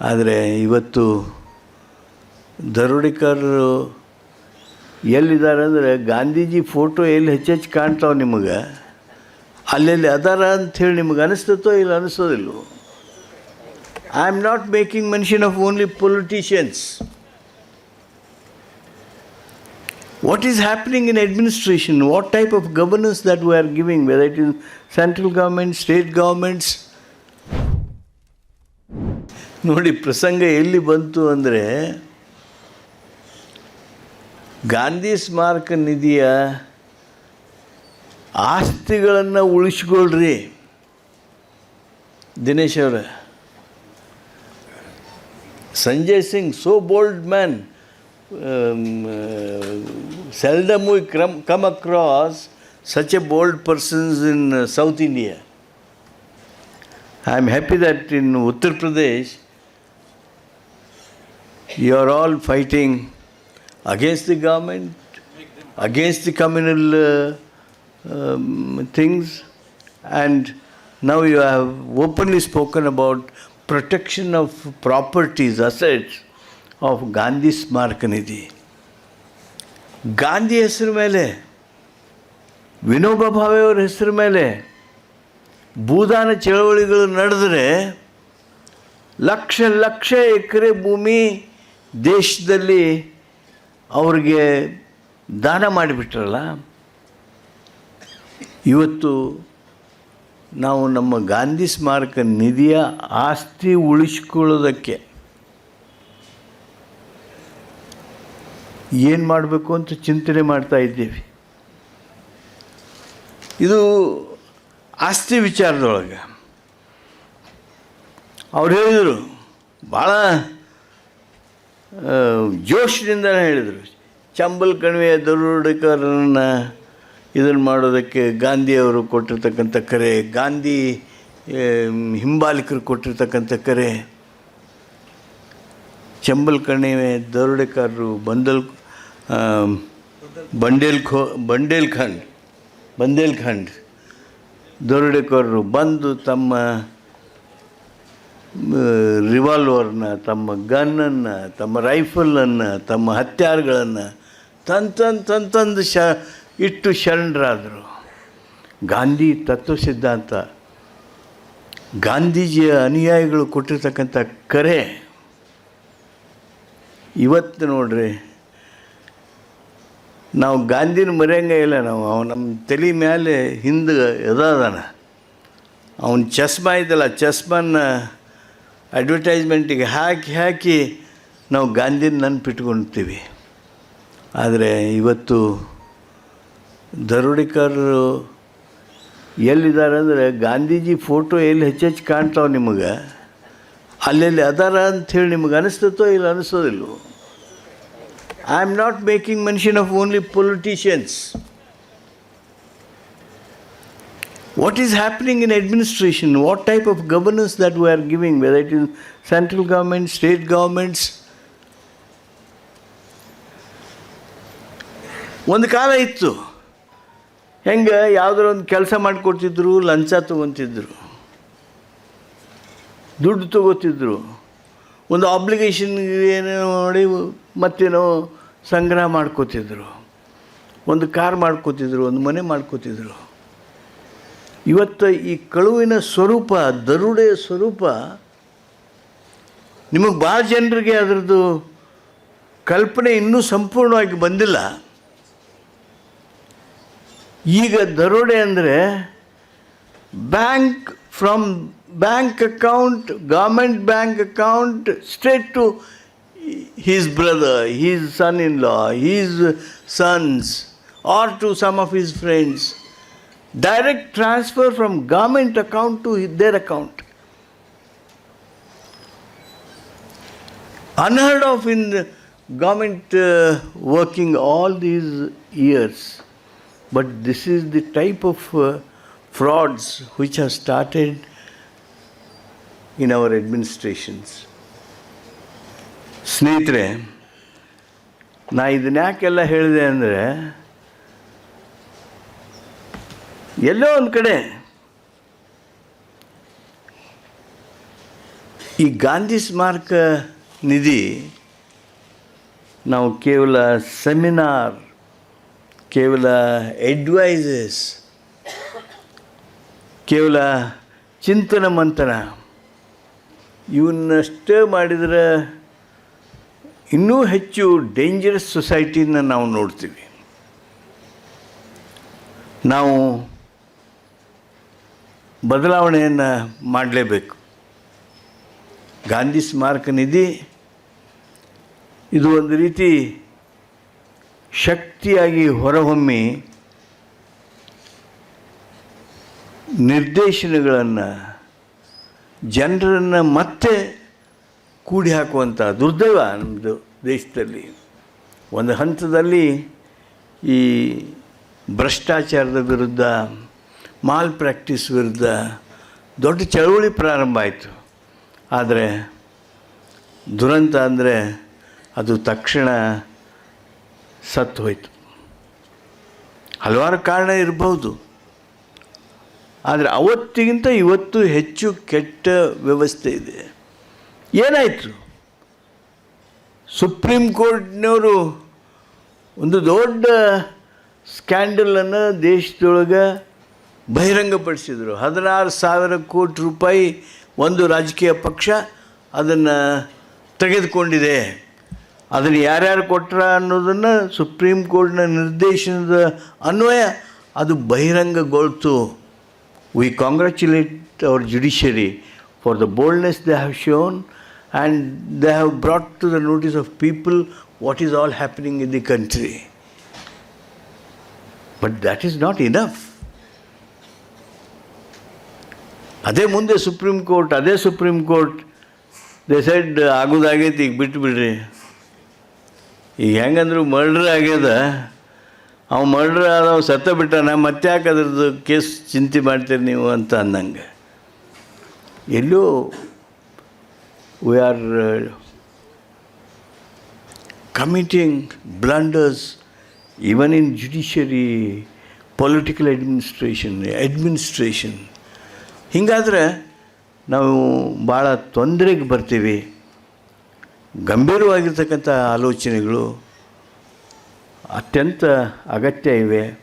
ಆದರೆ ಇವತ್ತು ದರೋಡೆಕಾರರು ಎಲ್ಲಿದ್ದಾರೆ ಅಂದರೆ ಗಾಂಧೀಜಿ ಫೋಟೋ ಎಲ್ಲಿ ಹೆಚ್ಚೆಚ್ಚು ಕಾಣ್ತಾವೆ ನಿಮಗೆ ಅಲ್ಲೆಲ್ಲಿ ಅದಾರ ಅಂಥೇಳಿ ನಿಮಗೆ ಅನಿಸ್ತತೋ ಇಲ್ಲ ಅನಿಸೋದಿಲ್ವೋ I am not making mention of only politicians what is happening in administration, what type of governance that we are giving, whether it is central government, state governments. ನೋಡಿ ಪ್ರಸಂಗ ಎಲ್ಲಿ ಬಂತು ಅಂದರೆ ಗಾಂಧಿ ಸ್ಮಾರಕ ನಿಧಿಯ ಆಸ್ತಿಗಳನ್ನು ಉಳಿಸ್ಕೊಳ್ರಿ. ದಿನೇಶ್ ಅವರ. Sanjay Singh so bold man seldom we ಕ್ರಮ್ come across such a bold persons in South India I am happy that in Uttar Pradesh you are all fighting against the government, against the communal uh, um, things, and now you have openly spoken about protection of properties, assets of Gandhi Smarak ನಿಧಿ ಗಾಂಧಿ ಹೆಸರು ಮೇಲೆ ವಿನೋಬಾ ಭಾವೆ ಅವರ ಹೆಸರು ಮೇಲೆ ಭೂದಾನ ಚಳವಳಿಗಳು ನಡೆದರೆ ಲಕ್ಷ ಲಕ್ಷ ಎಕರೆ ಭೂಮಿ ದೇಶದಲ್ಲಿ ಅವ್ರಿಗೆ ದಾನ ಮಾಡಿಬಿಟ್ರಲ್ಲ, ಇವತ್ತು ನಾವು ನಮ್ಮ ಗಾಂಧಿ ಸ್ಮಾರಕ ನಿಧಿಯ ಆಸ್ತಿ ಉಳಿಸ್ಕೊಳ್ಳೋದಕ್ಕೆ ಏನು ಮಾಡಬೇಕು ಅಂತ ಚಿಂತನೆ ಮಾಡ್ತಾ ಇದ್ದೀವಿ. ಇದು ಆಸ್ತಿ ವಿಚಾರದೊಳಗೆ. ಅವ್ರು ಹೇಳಿದರು ಭಾಳ ಜೋಶದಿಂದ ಹೇಳಿದರು. ಚಂಬಲ್ ಕಣಿವೆಯ ದರೋಡೆಕಾರರನ್ನು ಇದನ್ನು ಮಾಡೋದಕ್ಕೆ ಗಾಂಧಿಯವರು ಕೊಟ್ಟಿರ್ತಕ್ಕಂಥ ಕರೆ, ಗಾಂಧಿ ಹಿಂಬಾಲಿಕರು ಕೊಟ್ಟಿರ್ತಕ್ಕಂಥ ಕರೆ. ಚಂಬಲ್ ಕಣಿವೆ ದರೋಡೆಕಾರರು ಬಂದಲ್ ಬಂಡೇಲ್ ಖೋ ಬಂಡೇಲ್ಖಂಡ್ ಬಂದೇಲ್ಖಂಡ್ ದರೋಡೆಕಾರರು ಬಂದು ತಮ್ಮ ರಿವಾಲ್ವರ್ನ ತಮ್ಮ ಗನ್ನನ್ನು, ತಮ್ಮ ರೈಫಲನ್ನು ತಮ್ಮ ಹತ್ಯಾರ್ಗಳನ್ನು ತಂತಂದು ತಂತಂದು ಶ, ಇಟ್ಟು ಶರಣರಾದರು. ಗಾಂಧಿ ತತ್ವ ಸಿದ್ಧಾಂತ ಗಾಂಧೀಜಿಯ ಅನುಯಾಯಿಗಳು ಕೊಟ್ಟಿರ್ತಕ್ಕಂಥ ಕರೆ, ಇವತ್ತು ನೋಡ್ರಿ, ನಾವು ಗಾಂಧಿನ ಮರೆಯಂಗೆ ಇಲ್ಲ ನಾವು ಅವ ನಮ್ಮ ತಲೆ ಮೇಲೆ ಹಿಂದೆ ಎದಾದಾನ. ಅವನ ಚಸ್ಮಾ ಇದ್ದಲ್ಲ ಚಸ್ಮನ್ನ ಅಡ್ವರ್ಟೈಸ್ಮೆಂಟಿಗೆ ಹಾಕಿ ಹಾಕಿ ನಾವು ಗಾಂಧಿನ ನೆನ್ಪಿಟ್ಕೊಳ್ತೀವಿ ಆದರೆ ಇವತ್ತು ದರೋಡಿಕರು ಎಲ್ಲಿದ್ದಾರೆ ಅಂದರೆ ಗಾಂಧೀಜಿ ಫೋಟೋ ಎಲ್ಲಿ ಹೆಚ್ಚೆಚ್ಚು ಕಾಣ್ತಾವೆ ನಿಮಗೆ, ಅಲ್ಲೆಲ್ಲಿ ಅದಾರ ಅಂಥೇಳಿ ನಿಮಗೆ ಅನಿಸ್ತತೋ ಇಲ್ಲ ಅನಿಸೋದಿಲ್ವೋ? I am not making mention of only politicians what is happening in administration, what type of governance that we are giving, whether it is central government, state governments. ಒಂದು ಕಾಲ ಇತ್ತು ಹೆಂಗೆ ಯಾವುದೋ ಒಂದು ಕೆಲಸ ಮಾಡಿಕೊಡ್ತಿದ್ರು ಲಂಚ ತೊಗೊತಿದ್ರು ದುಡ್ಡು ತಗೋತಿದ್ರು ಒಂದು ಆಬ್ಲಿಗೇಷನ್ ಏನೋ ನೋಡಿ ಮತ್ತೇನೋ ಸಂಗ್ರಹ ಮಾಡ್ಕೋತಿದ್ರು ಒಂದು ಕಾರ್ ಮಾಡ್ಕೋತಿದ್ರು ಒಂದು ಮನೆ ಮಾಡ್ಕೋತಿದ್ರು ಇವತ್ತು ಈ ಕಳುವಿನ ಸ್ವರೂಪ, ದರುಡೆಯ ಸ್ವರೂಪ, ನಿಮಗೆ ಭಾಳ ಜನರಿಗೆ ಅದರದ್ದು ಕಲ್ಪನೆ ಇನ್ನೂ ಸಂಪೂರ್ಣವಾಗಿ ಬಂದಿಲ್ಲ. ಈಗ ದರೋಡೆ ಅಂದರೆ bank from bank account government bank account, straight to his brother, his son in law, his sons, or to some of his friends. Direct transfer from government account to their account. Unheard of in the government uh, working all these years. But this is the type of uh, frauds which have started in our administrations. ಸ್ನೇಹಿತರೆ ನಾ ಇದನ್ನ ಯಾಕೆಲ್ಲ ಹೇಳಿದೆ ಅಂದರೆ ಎಲ್ಲೋ ಒಂದು ಕಡೆ ಈ ಗಾಂಧಿ ಸ್ಮಾರಕ ನಿಧಿ ನಾವು ಕೇವಲ ಸೆಮಿನಾರ್, ಕೇವಲ ಎಡ್ವೈಸಸ್ ಕೇವಲ ಚಿಂತನ ಮಂಥನ, ಇವನ್ನಷ್ಟೇ ಮಾಡಿದರೆ ಇನ್ನೂ ಹೆಚ್ಚು ಡೇಂಜರಸ್ ಸೊಸೈಟಿನ ನಾವು ನೋಡ್ತೀವಿ. ನಾವು ಬದಲಾವಣೆಯನ್ನು ಮಾಡಲೇಬೇಕು. ಗಾಂಧಿ ಸ್ಮಾರಕ ನಿಧಿ ಇದು ಒಂದು ರೀತಿ ಶಕ್ತಿಯಾಗಿ ಹೊರಹೊಮ್ಮಿ ನಿರ್ದೇಶನಗಳನ್ನು ಜನರನ್ನು ಮತ್ತೆ ಕೂಡಿ ಹಾಕುವಂಥ ದುರ್ದೈವ ನಮ್ಮದು ದೇಶದಲ್ಲಿ. ಒಂದು ಹಂತದಲ್ಲಿ ಈ ಭ್ರಷ್ಟಾಚಾರದ ವಿರುದ್ಧ ಮಾಲ್ ಪ್ರಾಕ್ಟೀಸ್ ವಿರುದ್ಧ ದೊಡ್ಡ ಚಳುವಳಿ ಪ್ರಾರಂಭ ಆಯಿತು. ಆದರೆ ದುರಂತ ಅಂದರೆ ಅದು ತಕ್ಷಣ ಸತ್ತು ಹೋಯಿತು. ಹಲವಾರು ಕಾರಣ ಇರಬಹುದು. ಆದರೆ ಅವತ್ತಿಗಿಂತ ಇವತ್ತು ಹೆಚ್ಚು ಕೆಟ್ಟ ವ್ಯವಸ್ಥೆ ಇದೆ. ಏನಾಯಿತು? ಸುಪ್ರೀಂ ಕೋರ್ಟ್ನವರು ಒಂದು ದೊಡ್ಡ ಸ್ಕ್ಯಾಂಡಲನ್ನು ದೇಶದೊಳಗೆ ಬಹಿರಂಗಪಡಿಸಿದರು. ಹದಿನಾರು ಸಾವಿರ ಕೋಟಿ ರೂಪಾಯಿ ಒಂದು ರಾಜಕೀಯ ಪಕ್ಷ ಅದನ್ನು ತೆಗೆದುಕೊಂಡಿದೆ. ಅದನ್ನು ಯಾರ್ಯಾರು ಕೊಟ್ರ ಅನ್ನೋದನ್ನು ಸುಪ್ರೀಂ ಕೋರ್ಟ್ನ ನಿರ್ದೇಶನದ ಅನ್ವಯ ಅದು ಬಹಿರಂಗಗೊಳ್ತು. We congratulate our judiciary for the boldness they have shown and they have brought to the notice of people what is all happening in the country but that is not enough ಅದೇ ಮುಂದೆ Supreme Court, ಅದೇ Supreme Court. Decide side ಆಗೋದಾಗೈತಿ, ಈಗ ಬಿಟ್ಟು ಬಿಡ್ರಿ. ಈಗ ಹೆಂಗಂದ್ರು murder ಆಗ್ಯದ. ಅವ ಮರ್ಡ್ರ್ ಆದವ ಸತ್ತ ಬಿಟ್ಟಾನ, ಮತ್ತೆ ಯಾಕೆ ಅದ್ರದ್ದು ಕೇಸ್ ಚಿಂತೆ ಮಾಡ್ತೀರಿ ನೀವು ಅಂತ ಅಂದಂಗೆ. ಎಲ್ಲೂ we are committing blunders even in judiciary political administration administration ಹೀಗಾದ್ರೆ ನಾವು ಭಾಳ ತೊಂದರೆಗೆ ಬರ್ತೀವಿ. ಗಂಭೀರವಾಗಿರ್ತಕ್ಕಂಥ ಆಲೋಚನೆಗಳು ಅತ್ಯಂತ ಅಗತ್ಯ ಇವೆ.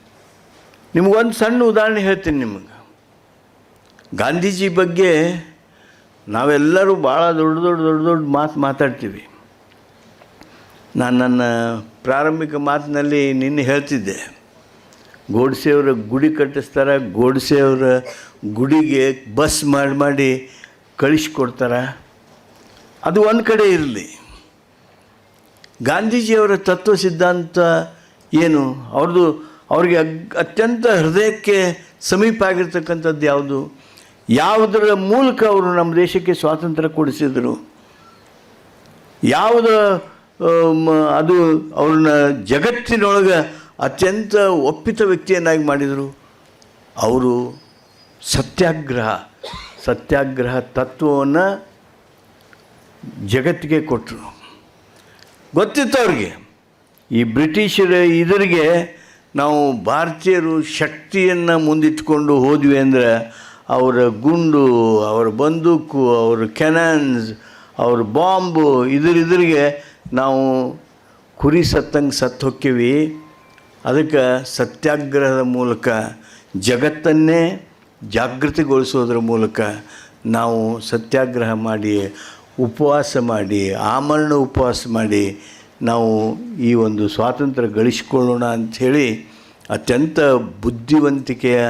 ನಿಮಗೊಂದು ಸಣ್ಣ ಉದಾಹರಣೆ ಹೇಳ್ತೀನಿ ನಿಮಗೆ. ಗಾಂಧೀಜಿ ಬಗ್ಗೆ ನಾವೆಲ್ಲರೂ ಭಾಳ ದೊಡ್ಡ ದೊಡ್ಡ ದೊಡ್ಡ ದೊಡ್ಡ ಮಾತು ಮಾತಾಡ್ತೀವಿ. ನಾನು ನನ್ನ ಪ್ರಾರಂಭಿಕ ಮಾತಿನಲ್ಲಿ ನಿನ್ನೆ ಹೇಳ್ತಿದ್ದೆ. ಗೋಡ್ಸೆಯವರ ಗುಡಿ ಕಟ್ಟಿಸ್ತಾರೆ, ಗೋಡ್ಸೆಯವರ ಗುಡಿಗೆ ಬಸ್ ಮಾಡಿ ಮಾಡಿ ಕಳಿಸ್ಕೊಡ್ತಾರೆ. ಅದು ಒಂದು ಕಡೆ ಇರಲಿ. ಗಾಂಧೀಜಿಯವರ ತತ್ವ ಸಿದ್ಧಾಂತ ಏನು? ಅವ್ರದ್ದು ಅವ್ರಿಗೆ ಅತ್ಯಂತ ಹೃದಯಕ್ಕೆ ಸಮೀಪ ಆಗಿರ್ತಕ್ಕಂಥದ್ದು ಯಾವುದು? ಯಾವುದರ ಮೂಲಕ ಅವರು ನಮ್ಮ ದೇಶಕ್ಕೆ ಸ್ವಾತಂತ್ರ್ಯ ಕೊಡಿಸಿದರು? ಯಾವುದು ಅದು ಅವ್ರನ್ನ ಜಗತ್ತಿನೊಳಗೆ ಅತ್ಯಂತ ಒಪ್ಪಿತ ವ್ಯಕ್ತಿಯನ್ನಾಗಿ ಮಾಡಿದರು. ಅವರು ಸತ್ಯಾಗ್ರಹ ಸತ್ಯಾಗ್ರಹ ತತ್ವವನ್ನು ಜಗತ್ತಿಗೆ ಕೊಟ್ಟರು ಗೊತ್ತಿತ್ತು ಅವ್ರಿಗೆ. ಈ ಬ್ರಿಟಿಷರ ಇದರಿಗೆ ನಾವು ಭಾರತೀಯರು ಶಕ್ತಿಯನ್ನು ಮುಂದಿಟ್ಟುಕೊಂಡು ಹೋದ್ವಿ ಅಂದರೆ ಅವರ ಗುಂಡು, ಅವರ ಬಂದೂಕು, ಅವರ ಕೆನನ್ಸ್, ಅವ್ರ ಬಾಂಬು, ಇದ್ರ ಇದ್ರಿಗೆ ನಾವು ಕುರಿ ಸತ್ತಂಗೆ ಸತ್ತು ಹೊಕ್ಕೀವಿ ಅದಕ್ಕೆ ಸತ್ಯಾಗ್ರಹದ ಮೂಲಕ ಜಗತ್ತನ್ನೇ ಜಾಗೃತಿಗೊಳಿಸೋದ್ರ ಮೂಲಕ ನಾವು ಸತ್ಯಾಗ್ರಹ ಮಾಡಿ ಉಪವಾಸ ಮಾಡಿ, ಆಮರಣ ಉಪವಾಸ ಮಾಡಿ ನಾವು ಈ ಒಂದು ಸ್ವಾತಂತ್ರ್ಯ ಗಳಿಸಿಕೊಳ್ಳೋಣ ಅಂಥೇಳಿ ಅತ್ಯಂತ ಬುದ್ಧಿವಂತಿಕೆಯ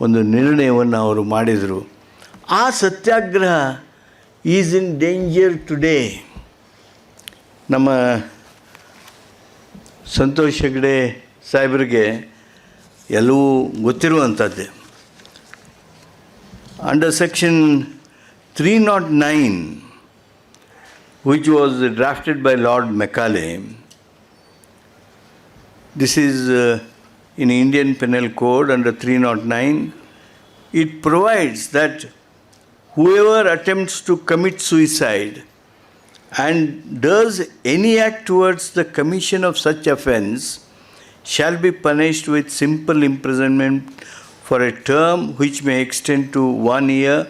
ಒಂದು ನಿರ್ಣಯವನ್ನು ಅವರು ಮಾಡಿದರು. ಆ satyagraha is in danger today ನಮ್ಮ ಸಂತೋಷ್ ಹೆಗ್ಡೆ ಸಾಹೇಬರಿಗೆ ಎಲ್ಲವೂ ಗೊತ್ತಿರುವಂಥದ್ದೇ under section three not nine which was drafted by Lord Macaulay. This is uh, in Indian Penal Code under 309. It provides that whoever attempts to commit suicide and does any act towards the commission of such offense shall be punished with simple imprisonment for a term which may extend to one year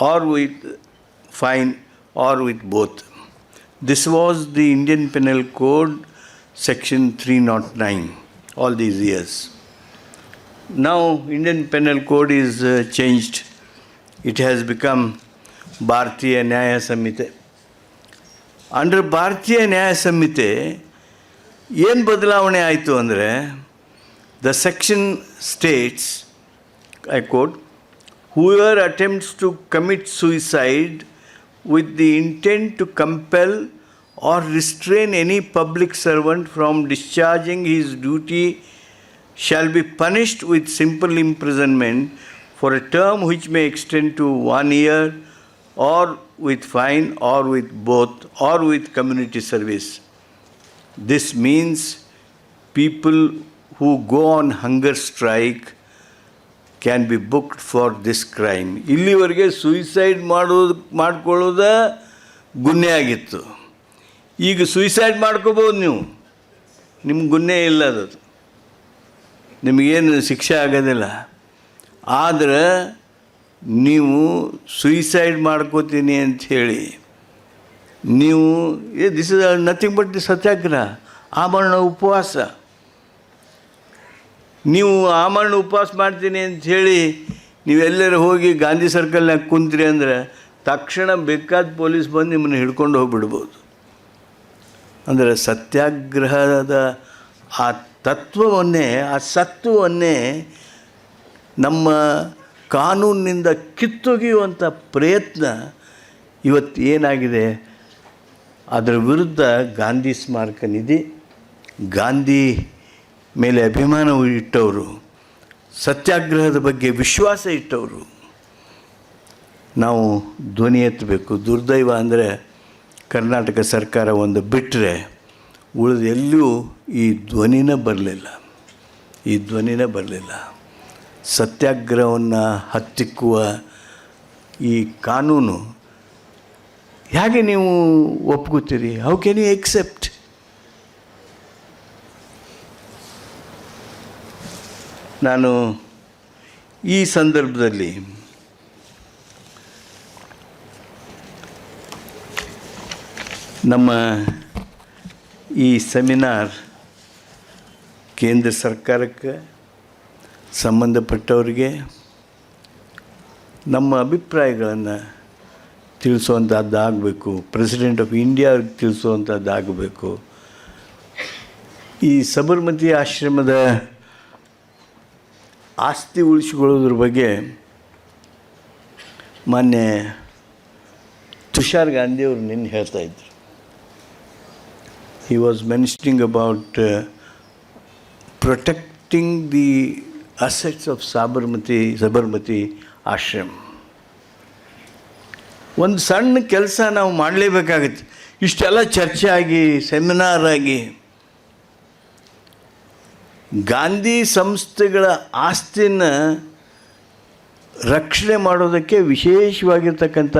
or with fine or with both. This was the Indian Penal Code section 309 all these years. Now Indian Penal Code is uh, changed. It has become Bharatiya Nyaya Samhita. Under Bharatiya Nyaya Samhita, ಏನು ಬದಲಾವಣೆ ಆಯಿತು ಅಂದರೆ the section states I quote whoever attempts to commit suicide with the intent to compel or restrain any public servant from discharging his duty shall be punished with simple imprisonment for a term which may extend to one year or with fine or with both or with community service. This means people who go on hunger strike can be booked for this crime. ಇಲ್ಲಿವರೆಗೆ suicide ಮಾಡೋದು ಮಾಡ್ಕೊಳ್ಳೋದ ಗುನ್ನೆ ಆಗಿತ್ತು. ಈಗ suicide ಮಾಡ್ಕೋಬೋದು ನೀವು. ನಿಮ್ಗೆ ಗುನ್ನೆ ಇಲ್ಲ ಅದು ನಿಮಗೇನು ಶಿಕ್ಷೆ ಆಗೋದಿಲ್ಲ. ಆದರೆ ನೀವು ಸುಯಿಸೈಡ್ ಮಾಡ್ಕೋತೀನಿ ಅಂಥೇಳಿ ನೀವು, ಏ this is nothing but the satyagraha ಆಮರಣ ಉಪವಾಸ ನೀವು ಆಮರಣ ಉಪವಾಸ ಮಾಡ್ತೀನಿ ಅಂಥೇಳಿ ನೀವೆಲ್ಲರೂ ಹೋಗಿ ಗಾಂಧಿ ಸರ್ಕಲ್ನಾಗ ಕುಂತ್ರಿ ಅಂದರೆ ತಕ್ಷಣ ಬೇಕಾದ ಪೊಲೀಸ್ ಬಂದು ನಿಮ್ಮನ್ನು ಹಿಡ್ಕೊಂಡು ಹೋಗಿಬಿಡ್ಬೋದು. ಅಂದರೆ ಸತ್ಯಾಗ್ರಹದ ಆ ತತ್ವವನ್ನೇ, ಆ ಸತ್ವವನ್ನೇ ನಮ್ಮ ಕಾನೂನಿನಿಂದ ಕಿತ್ತೊಗೆಯುವಂಥ ಪ್ರಯತ್ನ ಇವತ್ತು ಏನಾಗಿದೆ? ಅದರ ವಿರುದ್ಧ ಗಾಂಧಿ ಸ್ಮಾರಕ ನಿಧಿ, ಗಾಂಧಿ ಮೇಲೆ ಅಭಿಮಾನ ಇಟ್ಟವರು, ಸತ್ಯಾಗ್ರಹದ ಬಗ್ಗೆ ವಿಶ್ವಾಸ ಇಟ್ಟವರು. ನಾವು ಧ್ವನಿ ಎತ್ತಬೇಕು. ದುರ್ದೈವ ಅಂದರೆ ಕರ್ನಾಟಕ ಸರ್ಕಾರ ಒಂದು ಬಿಟ್ಟರೆ ಉಳಿದ ಎಲ್ಲೂ ಈ ಧ್ವನಿನ ಬರಲಿಲ್ಲ. ಈ ಧ್ವನಿನ ಬರಲಿಲ್ಲ. ಸತ್ಯಾಗ್ರಹವನ್ನು ಹತ್ತಿಕ್ಕುವ ಈ ಕಾನೂನು ಹೇಗೆ ನೀವು ಒಪ್ಕೋತೀರಿ? ಹೌ ಕ್ಯಾನ್ ಯು ಎಕ್ಸೆಪ್ಟ್ ನಾನು ಈ ಸಂದರ್ಭದಲ್ಲಿ ನಮ್ಮ ಈ ಸೆಮಿನಾರ್ ಕೇಂದ್ರ ಸರ್ಕಾರಕ್ಕೆ ಸಂಬಂಧಪಟ್ಟವರಿಗೆ ನಮ್ಮ ಅಭಿಪ್ರಾಯಗಳನ್ನು ತಿಳಿಸುವಂಥದ್ದಾಗಬೇಕು ಪ್ರೆಸಿಡೆಂಟ್ ಆಫ್ ಇಂಡಿಯಾ ಅವ್ರಿಗೆ ತಿಳಿಸುವಂಥದ್ದಾಗಬೇಕು ಈ ಸಬರ್ಮತಿ ಆಶ್ರಮದ ಆಸ್ತಿ ಉಳಿಸಿಕೊಳ್ಳೋದ್ರ ಬಗ್ಗೆ ಮಾನ್ಯ ತುಷಾರ್ ಗಾಂಧಿಯವರು ನಿನ್ನೆ ಹೇಳ್ತಾ ಇದ್ದರು he was mentioning about protecting the assets of Sabarmati Sabarmati ashram. ಒಂದು ಸಣ್ಣ ಕೆಲಸ ನಾವು ಮಾಡಲೇಬೇಕಾಗತ್ತೆ. ಇಷ್ಟೆಲ್ಲ ಚರ್ಚೆ ಆಗಿ ಸೆಮಿನಾರ್ ಆಗಿ, ಗಾಂಧಿ ಸಂಸ್ಥೆಗಳ ಆಸ್ತಿನ ರಕ್ಷಣೆ ಮಾಡೋದಕ್ಕೆ ವಿಶೇಷವಾಗಿರ್ತಕ್ಕಂಥ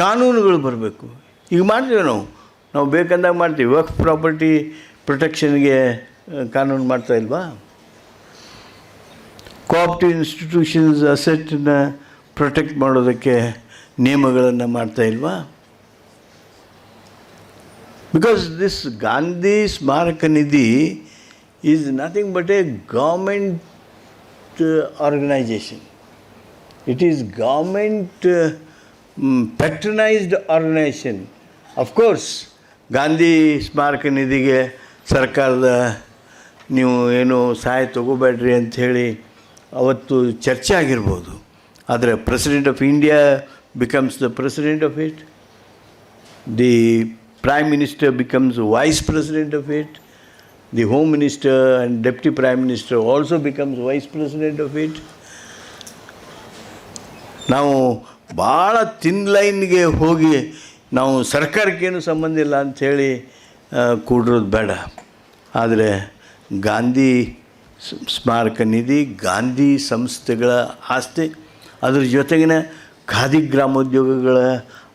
ಕಾನೂನುಗಳು ಬರಬೇಕು. ಈಗ ಮಾಡ್ತೀವಿ ನಾವು. ನಾವು ಬೇಕಂದಾಗ ಮಾಡ್ತೀವಿ. ವರ್ಕ್ ಪ್ರಾಪರ್ಟಿ ಪ್ರೊಟೆಕ್ಷನ್ಗೆ ಕಾನೂನು ಮಾಡ್ತಾ ಇಲ್ವಾ? ಕೋಆಪ್ಟಿವ್ ಇನ್ಸ್ಟಿಟ್ಯೂಷನ್ಸ್ ಅಸೆಟ್ನ ಪ್ರೊಟೆಕ್ಟ್ ಮಾಡೋದಕ್ಕೆ ನಿಯಮಗಳನ್ನು ಮಾಡ್ತಾ ಇಲ್ವಾ? Because this Gandhi Smarak Nidhi is nothing but a government organisation it is government patronised organisation of course Gandhi Smarak ನಿಧಿಗೆ ಸರ್ಕಾರದ ನೀವು ಏನು ಸಹಾಯ ತಗೋಬೇಡ್ರಿ ಅಂಥೇಳಿ ಅವತ್ತು ಚರ್ಚೆ ಆಗಿರ್ಬೋದು. ಆದರೆ president of India becomes the president of it the prime minister becomes vice president of it the home minister and deputy prime minister also becomes vice president of it ನಾವು ಭಾಳ ತಿನ್ ಲೈನ್ಗೆ ಹೋಗಿ ನಾವು ಸರ್ಕಾರಕ್ಕೇನು ಸಂಬಂಧ ಇಲ್ಲ ಅಂಥೇಳಿ ಕೂಡಿರೋದು ಬೇಡ. ಆದರೆ ಗಾಂಧಿ ಸ್ಮಾರಕ ನಿಧಿ, ಗಾಂಧಿ ಸಂಸ್ಥೆಗಳ ಆಸ್ತಿ ಅದ್ರ ಜೊತೆಗಿನ ಖಾದಿ ಗ್ರಾಮೋದ್ಯೋಗಗಳ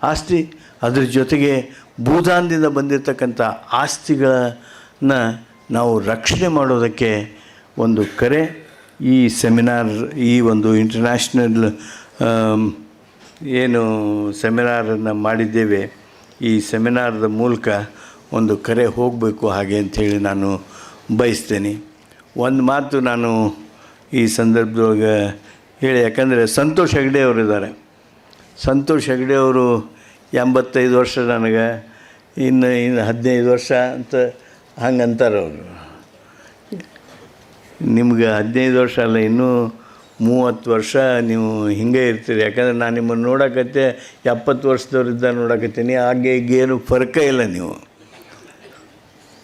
ಆಸ್ತಿ, ಅದ್ರ ಜೊತೆಗೆ ಭೂದಾನದಿಂದ ಬಂದಿರತಕ್ಕಂಥ ಆಸ್ತಿಗಳನ್ನ ನಾವು ರಕ್ಷಣೆ ಮಾಡೋದಕ್ಕೆ ಒಂದು ಕರೆ. ಈ ಸೆಮಿನಾರ್, ಈ ಒಂದು ಇಂಟರ್ನ್ಯಾಷನಲ್ ಏನು ಸೆಮಿನಾರನ್ನು ಮಾಡಿದ್ದೇವೆ. ಈ ಸೆಮಿನಾರದ ಮೂಲಕ ಒಂದು ಕರೆ ಹೋಗಬೇಕು ಹಾಗೆ ಅಂಥೇಳಿ ನಾನು ಬಯಸ್ತೇನೆ. ಒಂದು ಮಾತು ನಾನು ಈ ಸಂದರ್ಭದೊಳಗೆ ಹೇಳಿ, ಯಾಕಂದರೆ ಸಂತೋಷ್ ಹೆಗ್ಡೆ ಅವರು ಇದ್ದಾರೆ ಸಂತೋಷ್ ಹೆಗ್ಡೆ ಅವರು ಎಂಬತ್ತೈದು ವರ್ಷ ನನಗೆ, ಇನ್ನು ಇನ್ನು ಹದಿನೈದು ವರ್ಷ ಅಂತ ಹಂಗಂತಾರೆ ಅವರು. ನಿಮ್ಗೆ ಹದಿನೈದು ವರ್ಷ ಅಲ್ಲ, ಇನ್ನೂ ಮೂವತ್ತು ವರ್ಷ ನೀವು ಹಿಂಗೆ ಇರ್ತೀರಿ. ಯಾಕಂದ್ರೆ ನಾನು ನಿಮ್ಮನ್ನು ನೋಡಕತ್ತೆ, ಎಪ್ಪತ್ತು ವರ್ಷದವ್ರಿದ್ದ ನೋಡಕತ್ತೀನಿ. ಹಾಗೆ ಈಗ ಏನು ಫರ್ಕ ಇಲ್ಲ ನೀವು.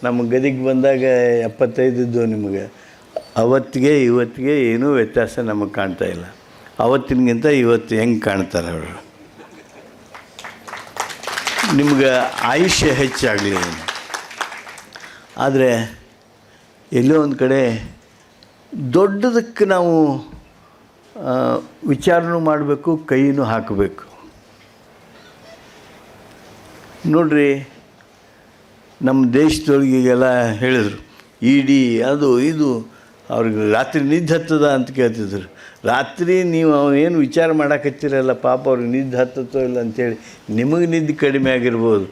ನಮ್ಮ ಗದಿಗೆ ಬಂದಾಗ ಎಪ್ಪತ್ತೈದಿದ್ದು ನಿಮಗೆ. ಅವತ್ತಿಗೆ, ಇವತ್ತಿಗೆ ಏನೂ ವ್ಯತ್ಯಾಸ ನಮಗೆ ಕಾಣ್ತಾ ಇಲ್ಲ. ಅವತ್ತಿನಗಿಂತ ಇವತ್ತು ಹೆಂಗೆ ಕಾಣ್ತಾರೆ ಅವರು? ನಿಮ್ಗೆ ಆಯುಷ್ಯ ಹೆಚ್ಚಾಗಲಿ. ಆದರೆ ಎಲ್ಲೋ ಒಂದು ಕಡೆ ದೊಡ್ಡದಕ್ಕೆ ನಾವು ವಿಚಾರನೂ ಮಾಡಬೇಕು ಕೈಯೂ ಹಾಕಬೇಕು. ನೋಡ್ರಿ ನಮ್ಮ ದೇಶದೊಳಗೆ ಈಗೆಲ್ಲ ಹೇಳಿದರು, ಇಡಿ ಅದು, ಇದು ಅವ್ರಿಗೆ ರಾತ್ರಿ ನಿದ್ದೆ ಹತ್ತದ ಅಂತ ಕೇಳ್ತಿದ್ರು. ರಾತ್ರಿ ನೀವು ಏನು ವಿಚಾರ ಮಾಡಕತ್ತೀರಲ್ಲ ಪಾಪ ಅವ್ರಿಗೆ ನಿದ್ದೆ ಹತ್ತತ್ತೋ ಇಲ್ಲ ಅಂಥೇಳಿ ನಿಮಗೆ ನಿದ್ದೆ ಕಡಿಮೆ ಆಗಿರ್ಬೋದು.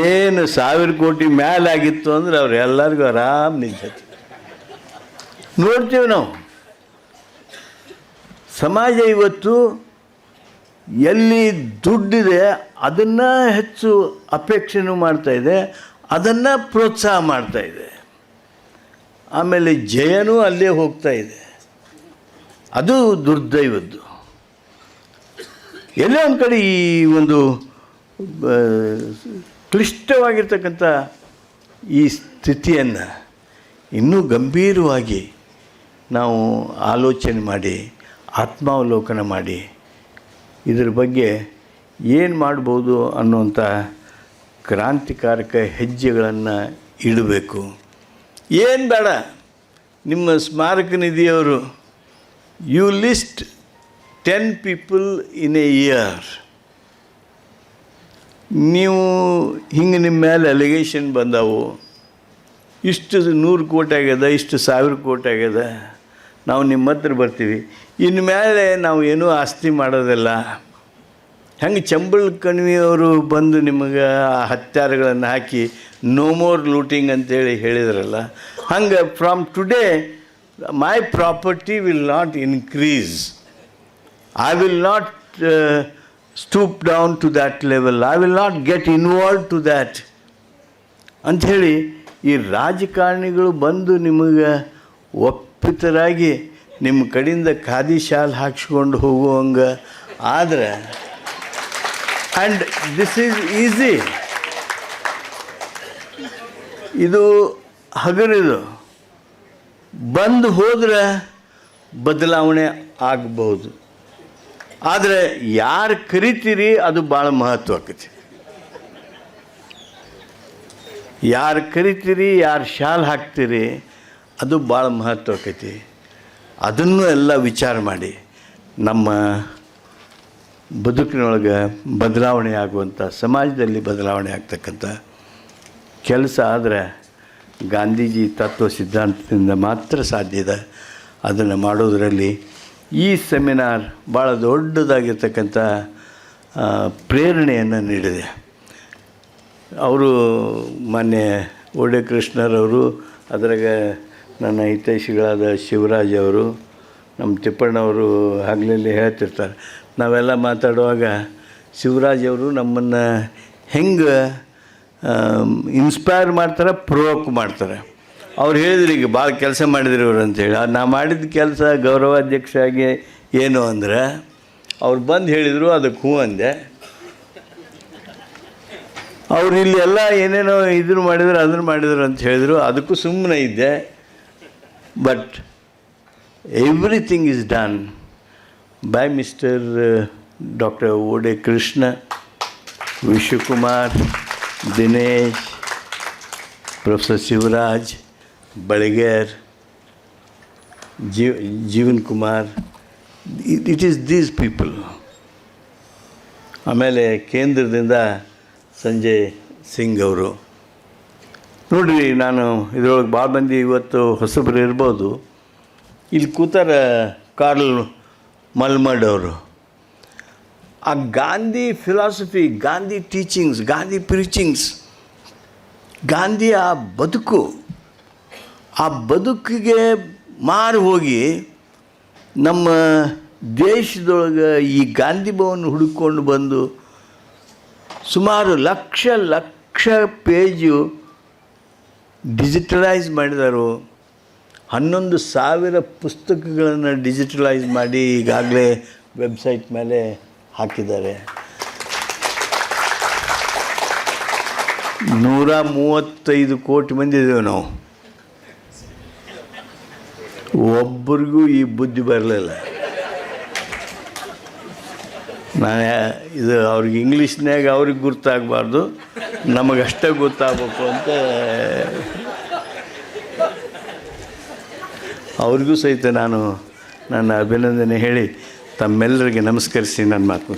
ಏನು ಸಾವಿರ ಕೋಟಿ ಮ್ಯಾಲಾಗಿತ್ತು ಅಂದ್ರೆ ಅವ್ರು ಎಲ್ಲರಿಗೂ ಆರಾಮ್ ನಿದ್ದೆ ಹತ್ತ ನೋಡ್ತೀವಿ ನಾವು. ಸಮಾಜ ಇವತ್ತು ಎಲ್ಲಿ ದುಡ್ಡಿದೆ ಅದನ್ನು ಹೆಚ್ಚು ಅಪೇಕ್ಷೆನೂ ಮಾಡ್ತಾ ಇದೆ, ಅದನ್ನು ಪ್ರೋತ್ಸಾಹ ಮಾಡ್ತಾ ಇದೆ. ಆಮೇಲೆ ಜಯನೂ ಅಲ್ಲೇ ಹೋಗ್ತಾ ಇದೆ. ಅದು ದುರ್ದೈವದ್ದು. ಎಲ್ಲೋ ಒಂದು ಕಡೆ ಈ ಒಂದು ಕ್ಲಿಷ್ಟವಾಗಿರ್ತಕ್ಕಂಥ ಈ ಸ್ಥಿತಿಯನ್ನು ಇನ್ನೂ ಗಂಭೀರವಾಗಿ ನಾವು ಆಲೋಚನೆ ಮಾಡಿ, ಆತ್ಮಾವಲೋಕನ ಮಾಡಿ, ಇದರ ಬಗ್ಗೆ ಏನು ಮಾಡ್ಬೋದು ಅನ್ನುವಂಥ ಕ್ರಾಂತಿಕಾರಕ ಹೆಜ್ಜೆಗಳನ್ನು ಇಡಬೇಕು. ಏನು ಬೇಡ. ನಿಮ್ಮ ಸ್ಮಾರಕ ನಿಧಿಯವರು you list ten people in a year ನೀವು ಹಿಂಗೆ ನಿಮ್ಮ ಮೇಲೆ ಅಲಿಗೇಷನ್ ಬಂದವು. ಇಷ್ಟು ನೂರು ಕೋಟಿ ಆಗ್ಯದ, ಇಷ್ಟು ಸಾವಿರ ಕೋಟಿ ಆಗ್ಯದ. ನಾವು ನಿಮ್ಮ ಹತ್ರ ಬರ್ತೀವಿ. ಇನ್ನು ಮೇಲೆ ನಾವು ಏನೂ ಆಸ್ತಿ ಮಾಡೋದಿಲ್ಲ. ಹೆಂಗೆ ಚಂಬಲ್ ಕಣಿವೆಯವರು ಬಂದು ನಿಮಗೆ ಹತ್ಯಾರಗಳನ್ನು ಹಾಕಿ ನೋ ಮೋರ್ ಲೂಟಿಂಗ್ ಅಂತೇಳಿ ಹೇಳಿದ್ರಲ್ಲ, ಹಂಗೆ from today my property will not increase I will not stoop down to that level I will not get involve to that. ಅಂಥೇಳಿ ಈ ರಾಜಕಾರಣಿಗಳು ಬಂದು ನಿಮಗೆ ಒಪ್ಪಿತರಾಗಿ ನಿಮ್ಮ ಕಡೆಯಿಂದ ಖಾದಿ ಶಾಲ್ ಹಾಕ್ಸ್ಕೊಂಡು ಹೋಗುವಂಗೆ ಆದರೆ ಆ್ಯಂಡ್ ದಿಸ್ ಈಸ್ ಈಸಿ ಇದು ಹಗರಿದು ಬಂದು ಹೋದರೆ ಬದಲಾವಣೆ ಆಗ್ಬೋದು ಆದರೆ ಯಾರು ಕರಿತೀರಿ ಅದು ಭಾಳ ಮಹತ್ವ ಆಕೈತಿ. ಯಾರು ಕರಿತೀರಿ, ಯಾರು ಶಾಲ್ ಹಾಕ್ತೀರಿ ಅದು ಭಾಳ ಮಹತ್ವ ಆಕೈತಿ. ಅದನ್ನು ಎಲ್ಲ ವಿಚಾರ ಮಾಡಿ ನಮ್ಮ ಬದುಕಿನೊಳಗೆ ಬದಲಾವಣೆ ಆಗುವಂಥ, ಸಮಾಜದಲ್ಲಿ ಬದಲಾವಣೆ ಆಗ್ತಕ್ಕಂಥ ಕೆಲಸ ಆದರೆ ಗಾಂಧೀಜಿ ತತ್ವ ಸಿದ್ಧಾಂತದಿಂದ ಮಾತ್ರ ಸಾಧ್ಯ ಇದೆ. ಅದನ್ನು ಮಾಡೋದರಲ್ಲಿ ಈ ಸೆಮಿನಾರ್ ಭಾಳ ದೊಡ್ಡದಾಗಿರ್ತಕ್ಕಂಥ ಪ್ರೇರಣೆಯನ್ನು ನೀಡಿದೆ. ಅವರು ಮಾನ್ಯ ಒಡೆ ಕೃಷ್ಣರವರು ಅದ್ರಾಗ ನನ್ನ ಹಿತೈಷಿಗಳಾದ ಶಿವರಾಜ್ ಅವರು, ನಮ್ಮ ತಿಪ್ಪಣ್ಣವರು ಹಗಲಲ್ಲಿ ಹೇಳ್ತಿರ್ತಾರೆ. ನಾವೆಲ್ಲ ಮಾತಾಡುವಾಗ ಶಿವರಾಜವರು ನಮ್ಮನ್ನು ಹೆಂಗೆ ಇನ್ಸ್ಪೈರ್ ಮಾಡ್ತಾರೆ ಪ್ರೋಕ್ ಮಾಡ್ತಾರೆ. ಅವ್ರು ಹೇಳಿದ್ರು, ಈಗ ಭಾಳ ಕೆಲಸ ಮಾಡಿದ್ರು ಇವರು ಅಂತೇಳಿ ಹೇಳಿ. ನಾ ಮಾಡಿದ ಕೆಲಸ ಗೌರವಾಧ್ಯಕ್ಷ ಆಗಿ ಏನು ಅಂದ್ರೆ, ಅವ್ರು ಬಂದು ಹೇಳಿದರು, ಅದಕ್ಕೆ ಹೂ ಅಂದೆ. ಅವ್ರು ಇಲ್ಲಿ ಎಲ್ಲ ಏನೇನೋ ಇದನ್ನು ಮಾಡಿದ್ರು ಅದನ್ನು ಮಾಡಿದ್ರು ಅಂತ ಹೇಳಿದರು. ಅದಕ್ಕೂ ಸುಮ್ಮನೆ ಇದ್ದೆ. But everything is done by mister doctor ಓಡೆ Krishna Vishwakumar Dinesh professor Shivaraj Baliger Jeev Jeevan Kumar it is these people ಆಮೇಲೆ ಕೇಂದ್ರದಿಂದ ಸಂಜಯ್ ಸಿಂಗ್ ಅವರು. ನೋಡಿರಿ ನಾನು ಇದರೊಳಗೆ ಭಾಳ ಮಂದಿ ಇವತ್ತು ಹೊಸಬ್ರು ಇರ್ಬೋದು. ಇಲ್ಲಿ ಕೂತಾರ ಕಾರ್ಲ್ ಮಲ್ಮಡ್ ಅವರು ಆ Gandhi philosophy Gandhi teachings Gandhi preachings Gandhi ಆ ಬದುಕು, ಆ ಬದುಕಿಗೆ ಮಾರು ಹೋಗಿ ನಮ್ಮ ದೇಶದೊಳಗೆ ಈ ಗಾಂಧಿ ಭವನ್ ಹುಡುಕೊಂಡು ಬಂದು ಸುಮಾರು ಲಕ್ಷ ಲಕ್ಷ ಪೇಜು ಡಿಜಿಟಲೈಸ್ ಮಾಡಿದರು. ಹನ್ನೊಂದು ಸಾವಿರ ಪುಸ್ತಕಗಳನ್ನು ಡಿಜಿಟಲೈಸ್ ಮಾಡಿ ಈಗಾಗಲೇ ವೆಬ್ಸೈಟ್ ಮೇಲೆ ಹಾಕಿದ್ದಾರೆ. ನೂರ ಮೂವತ್ತೈದು ಕೋಟಿ ಮಂದಿ ಇದ್ದೇವೆ ನಾವು. ಒಬ್ಬರಿಗೂ ಈ ಬುದ್ಧಿ ಬರಲಿಲ್ಲ. ನಾನು ಇದು ಅವ್ರಿಗೆ ಇಂಗ್ಲೀಷ್ನಾಗ ಅವ್ರಿಗೆ ಗುರ್ತಾಗಬಾರ್ದು. ನಮಗಷ್ಟೇ ಗೊತ್ತಾಗಬೇಕು ಅಂತ ಅವ್ರಿಗೂ ಸಹಿತ ನಾನು ನನ್ನ ಅಭಿನಂದನೆ ಹೇಳಿ ತಮ್ಮೆಲ್ಲರಿಗೆ ನಮಸ್ಕರಿಸಿ ನನ್ನ ಮಾತು